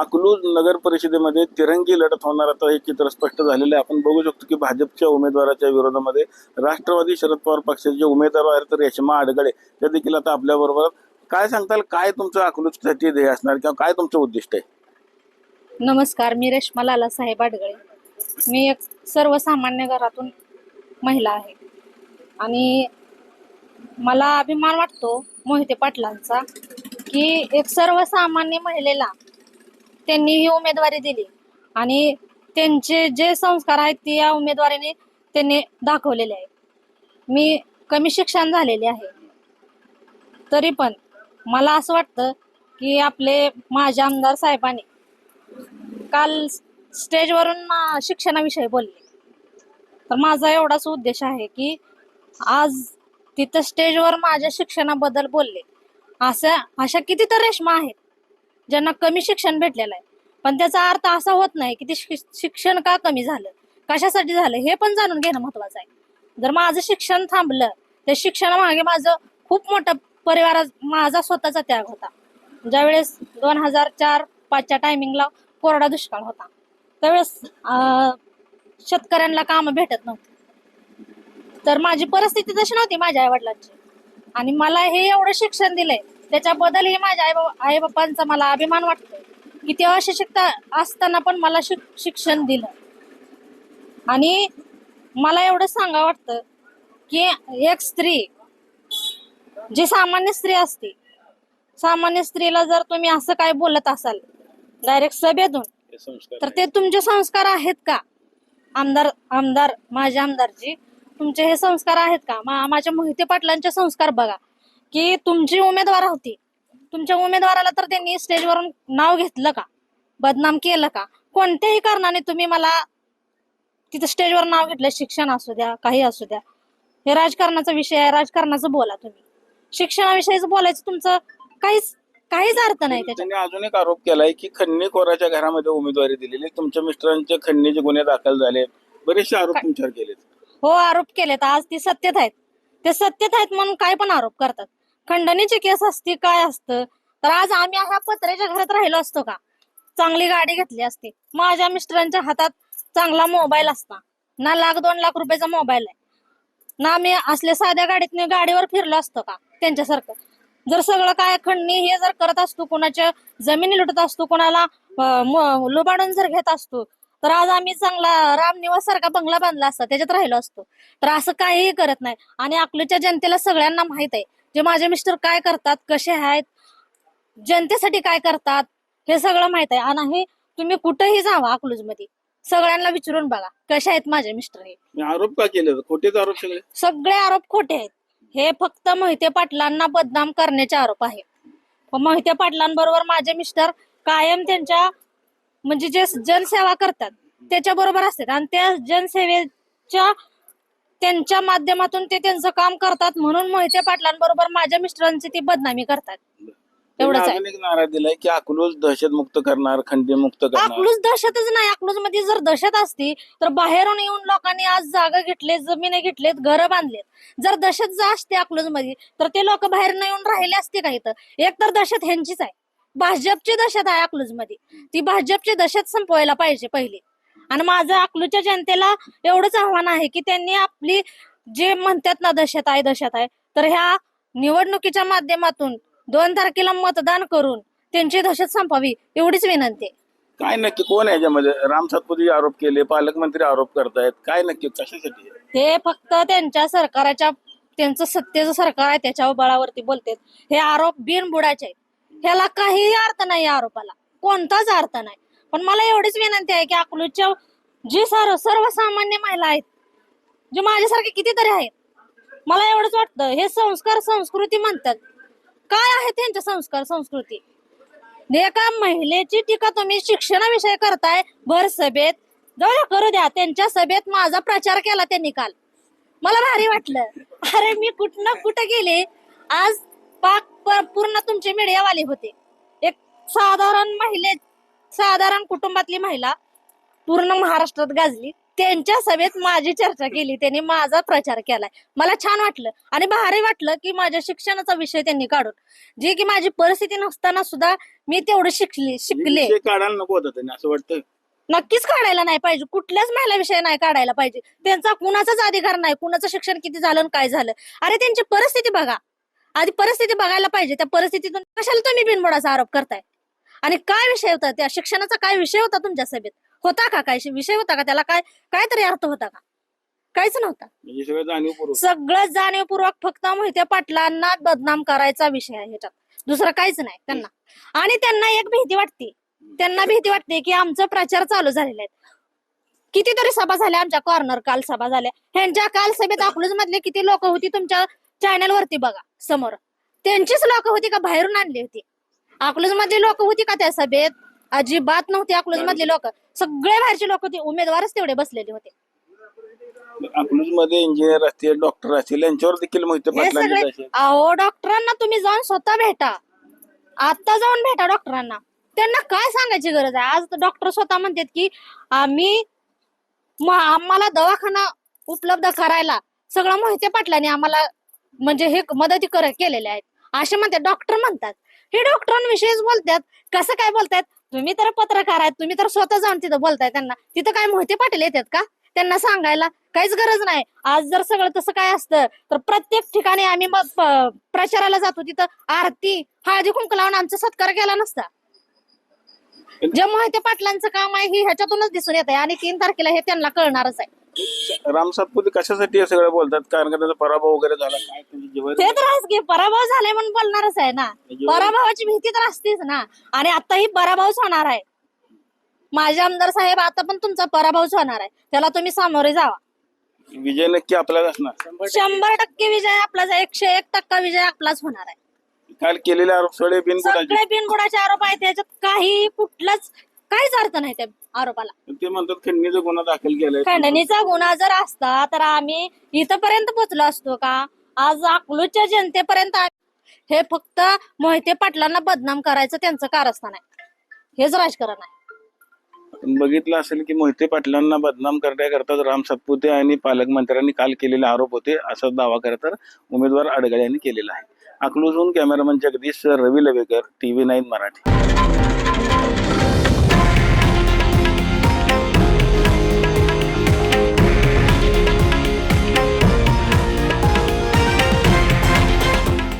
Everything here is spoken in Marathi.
अकलूज नगर परिषदेमध्ये तिरंगी लढत होणार. आता हे चित्र स्पष्ट झालेलं आहे. आपण बघू शकतो की भाजपच्या उमेदवाराच्या विरोधामध्ये राष्ट्रवादी शरद पवार पक्षाचे उमेदवार आहेत तर रेशमा आडगळे त्या देखील आता आपल्याबरोबर काय सांगताल? काय तुमचं अकलूजसाठी ध्येय असणार किंवा काय तुमचं उद्दिष्ट आहे? नमस्कार मी रेश्मा लाला साहेब आडगळे. मी एक सर्वसामान्य घरातून महिला आहे. आणि मला अभिमान वाटतो मोहिते पाटलांचा की एक सर्वसामान्य महिलेला त्यांनी ही उमेदवारी दिली. आणि त्यांचे जे संस्कार आहेत ते या उमेदवारीने त्यांनी दाखवलेले आहेत. मी कमी शिक्षण झालेले आहे. तरी पण मला असं वाटतं की आपले माझ्या आमदार साहेबांनी काल स्टेजवरून शिक्षणाविषयी बोलले. तर माझा एवढाच उद्देश आहे की आज तिथं स्टेजवर माझ्या शिक्षणाबद्दल बोलले. अशा अशा कितीतर रेशमा आहेत. ज्यांना कमी शिक्षण भेटलेलं आहे. पण त्याचा अर्थ असा होत नाही की ते शिक्षण का कमी झालं? कशासाठी झालं? हे पण जाणून घेणं महत्वाचं आहे. जर माझं शिक्षण थांबलं तर शिक्षणामागे माझं खूप मोठं परिवारा माझा स्वतःचा त्याग होता. ज्यावेळेस दोन हजार चार पाचच्या टायमिंगला कोरडा दुष्काळ होता. त्यावेळेस शेतकऱ्यांना काम भेटत नव्हती. तर माझी परिस्थिती तशी नव्हती माझ्या आई वडिलांची आणि मला हे एवढं शिक्षण दिलंय त्याच्याबद्दल हे माझ्या आई आई बापांचा मला अभिमान वाटतो. की ते अशिक्षित असताना पण मला शिक शिक्षण दिलं. आणि मला एवढं सांगा वाटतं की एक स्त्री जी सामान्य स्त्री असते सामान्य स्त्रीला जर तुम्ही असं काय बोलत असाल डायरेक्ट सभेतून तर ते तुमचे संस्कार आहेत का? आमदार आमदार माझे आमदारजी तुमचे हे संस्कार आहेत का? माझ्या मोहिते पाटलांचे संस्कार बघा. की तुमची उमेदवार होती. तुमच्या उमेदवाराला तर त्यांनी स्टेजवरून नाव घेतलं का? बदनाम केलं का? कोणत्याही कारणाने तुम्ही मला तिथं स्टेजवर नाव घेतलं. शिक्षण असू द्या काही असू द्या. हे राजकारणाचा विषय आहे. राजकारणाचं बोला तुम्ही. शिक्षणाविषयीच बोलायचं तुमचं काहीच काहीच अर्थ नाही त्याच्यात. त्यांनी अजून एक आरोप केलाय की खन्नीखोराच्या घरामध्ये उमेदवारी दिलेली तुमच्या मिस्टरांचे खन्नीचे गुन्हे दाखल झाले. बरेचसे आरोप? तुमच्यावर केलेत. हो आरोप केलेत. आज ती सत्यत आहेत. ते सत्यत आहेत म्हणून काय पण आरोप करतात. खंडणीची केस असते काय असतं? तर आज आम्ही ह्या पत्र्याच्या घरात राहिलो असतो का? चांगली गाडी घेतली असती. माझ्या मिस्टरांच्या हातात चांगला मोबाईल असता. ना लाख दोन लाख रुपयाचा मोबाईल आहे. ना मी असल्या साध्या गाडीत गाडीवर फिरलो असतो का? त्यांच्यासारखं. जर सगळं काय खंडणी हे जर करत असतो कोणाच्या जमिनी लुटत असतो कोणाला लुबाडून जर घेत असतो तर आज आम्ही चांगला रामनिवास सारखा बंगला बांधला असता त्याच्यात राहिलो असतो. तर असं काहीही करत नाही. आणि अकलूच्या जनतेला सगळ्यांना माहीत आहे. जे माझे मिस्टर काय करतात कसे आहेत जनतेसाठी काय करतात हे सगळं माहीत आहे. आणि हे तुम्ही कुठेही जावा अकलूजमध्ये सगळ्यांना विचारून बघा कसे आहेत माझे मिस्टर हे. मी आरोप का केले? खोटेच आरोप सगळे सगळे आरोप खोटे आहेत. हे फक्त मोहिते पाटलांना बदनाम करण्याचे आरोप आहे. मोहिते पाटलांबरोबर माझे मिस्टर कायम त्यांच्या म्हणजे जे जनसेवा करतात त्याच्या बरोबर असतात. आणि त्या जनसेवेच्या त्यांच्या माध्यमातून ते त्यांचं काम करतात म्हणून मोहिते पाटलांबरोबर माझ्या मिस्टरांची ती बदनामी करतात. एवढंच आहे. अजून एक नारा दिलाय की अकलूज दहशत मुक्त करणार खंडी मुक्त करणार? अकलूज दहशतच नाही. अकलूजमध्ये जर दहशत असती तर बाहेरून येऊन लोकांनी आज जागा घेतले जमिनी घेतलेत घरं बांधलेत. जर दहशत जर असते अकलूजमध्ये तर ते लोक बाहेर न येऊन राहिले असते का इथं? एक तर दहशत ह्यांचीच आहे. भाजपची दहशत आहे अकलूजमध्ये ती भाजपची दहशत संपवायला पाहिजे पहिली. आणि माझं अकलूच्या जनतेला एवढंच आव्हान आहे की त्यांनी आपली जे म्हणतात ना दहशत आहे दहशत आहे तर ह्या निवडणुकीच्या माध्यमातून दोन तारखेला मतदान करून त्यांची दहशत संपावी एवढीच विनंती आहे. काय नक्की कोण आहे याच्यामध्ये? राम सातपुते आरोप केले पालकमंत्री आरोप करतायत. काय नक्की कशासाठी आहे? ते फक्त त्यांच्या सरकाराच्या त्यांचं सत्तेचं सरकार आहे त्याच्या बळावरती बोलतात. हे आरोप बिनबुडाचे आहेत. ह्याला काहीही अर्थ नाही या आरोपाला. कोणताच अर्थ नाही. पण मला एवढीच विनंती आहे की अकलूजच्या जी सर्व सर्वसामान्य महिला आहेत जे माझ्यासारखे कितीतरी आहेत मला एवढंच वाटतं हे संस्कार संस्कृती म्हणतात. काय आहे त्यांचे संस्कार संस्कृती? एका महिलेची टीका तुम्ही शिक्षणाविषयी करताय भर सभेत. जाऊ द्या, करू द्या. त्यांच्या सभेत माझा प्रचार केला त्यांनी काल. मला भारी वाटलं. अरे मी कुठं कुठं गेले? आज पाक पूर्ण तुमचे मीडियावाले होते. एक साधारण महिले साधारण कुटुंबातली महिला पूर्ण महाराष्ट्रात गाजली. त्यांच्या सभेत माझी चर्चा केली. त्यांनी माझा प्रचार केलाय. मला छान वाटलं आणि भारी वाटलं की माझ्या शिक्षणाचा विषय त्यांनी काढून. जे की माझी परिस्थिती नसताना सुद्धा मी तेवढं शिकले शिकले. विषय काढायला नको होता त्यांनी असं वाटतं. नक्कीच काढायला नाही पाहिजे. कुठल्याच महिला विषय नाही काढायला पाहिजे. त्यांचा कुणाचाच अधिकार नाही. कुणाचं शिक्षण किती झालं आणि काय झालं. अरे त्यांची परिस्थिती बघा. आधी परिस्थिती बघायला पाहिजे. त्या परिस्थितीतून कशाला तुम्ही बिनबोडाचा आरोप करताय? आणि काय विषय होता त्या शिक्षणाचा काय विषय होता तुमच्या सभेत? होता का काय विषय होता का त्याला काय काय तरी अर्थ होता का? काहीच नव्हता. म्हणजे सगळं जाणीवपूर्वक. फक्त मोहिते पाटलांना बदनाम करायचा विषय आहे ह्याच्यात. दुसरं काहीच नाही त्यांना. आणि त्यांना एक भीती वाटते. त्यांना भीती वाटते की आमचा प्रचार चालू झालेला आहे. कितीतरी सभा झाल्या आमच्या कॉर्नर काल सभा झाल्या. ह्यांच्या काल सभेत अकलूज मधले किती लोक होती तुमच्या चॅनल वरती बघा समोर. त्यांचीच लोक होती का बाहेरून आणली होती? अकलूज मधली लोक होती का त्या सभेत? अजिबात नव्हती अकलूज मधली लोक. सगळे बाहेरचे लोक होते. उमेदवारच तेवढे बसलेले होते. अकलूजमध्ये इंजिनियर असतील डॉक्टर असतील यांच्यावर देखील मोहिते हे सगळे अहो डॉक्टरांना तुम्ही जाऊन स्वतः भेटा. आता जाऊन भेटा डॉक्टरांना त्यांना काय सांगायची गरज आहे? आज डॉक्टर स्वतः म्हणतात की आम्ही म- आम्हाला दवाखाना उपलब्ध करायला सगळं मोहिते पाटलांनी आम्हाला म्हणजे हे मदती कर केलेल्या आहेत. असे म्हणतात. डॉक्टर म्हणतात. हे डॉक्टरांविषयीच बोलतात. कसं काय बोलतायत? तुम्ही तर पत्रकार आहेत तुम्ही तर स्वतः जाऊन तिथं बोलताय त्यांना. तिथं काय मोहिते पाटील येतात का? त्यांना सांगायला काहीच गरज नाही. आज जर सगळं तसं काय असतं तर प्रत्येक ठिकाणी आम्ही मग प्रचाराला जातो. तिथं आरती हळदी कुंकू लावून आमचा सत्कार केला नसता. जे मोहिते पाटलांचं काम आहे हे ह्याच्यातूनच दिसून येत आहे आणि तीन तारखेला हे त्यांना कळणारच आहे. राम सातपुते कशासाठी हे सगळं बोलतात? कारण का त्याचा पराभव वगैरे झाला काय त्यांची जीवन? ते तर आहेच की पराभव झालाय म्हणून बोलणारच आहे ना. पराभवाची भीती तर असतेच ना. आणि आता ही पराभवच होणार आहे. माझे आमदार साहेब आता पण तुमचा पराभवच होणार आहे. त्याला तुम्ही सामोरे जावा. विजय नक्की आपल्याला असणार. शंभर टक्के. विजय आपलाच आहे. एकशे एक टक्का विजय आपलाच होणार आहे. काल केलेले आरोप सगळे बिनबुडाचे सगळे बिनबुडाचे आरोप आहेत. त्याच्यात काही कुठलाच काहीच अर्थ नाही त्या आरोपाला. ते म्हणतात खंडणीचा गुन्हा दाखल केलाय. खंडणीचा गुन्हा जर असता तर आम्ही इथपर्यंत पोहोचलो असतो का? आज अकलूजच्या जनतेपर्यंत हे फक्त मोहिते पाटलांना बदनाम करायचं त्यांचं कारस्थान आहे. हेच राजकारण आहे. आपण बघितलं असेल की मोहिते पाटलांना बदनाम करण्याकरता राम सातपुते आणि पालकमंत्र्यांनी काल केलेले आरोप होते असा दावा करत उमेदवार अडगळे यांनी केलेला आहे. अकलूजहून cameraman Jagdish Ravi Lavekar TV nine Marathi.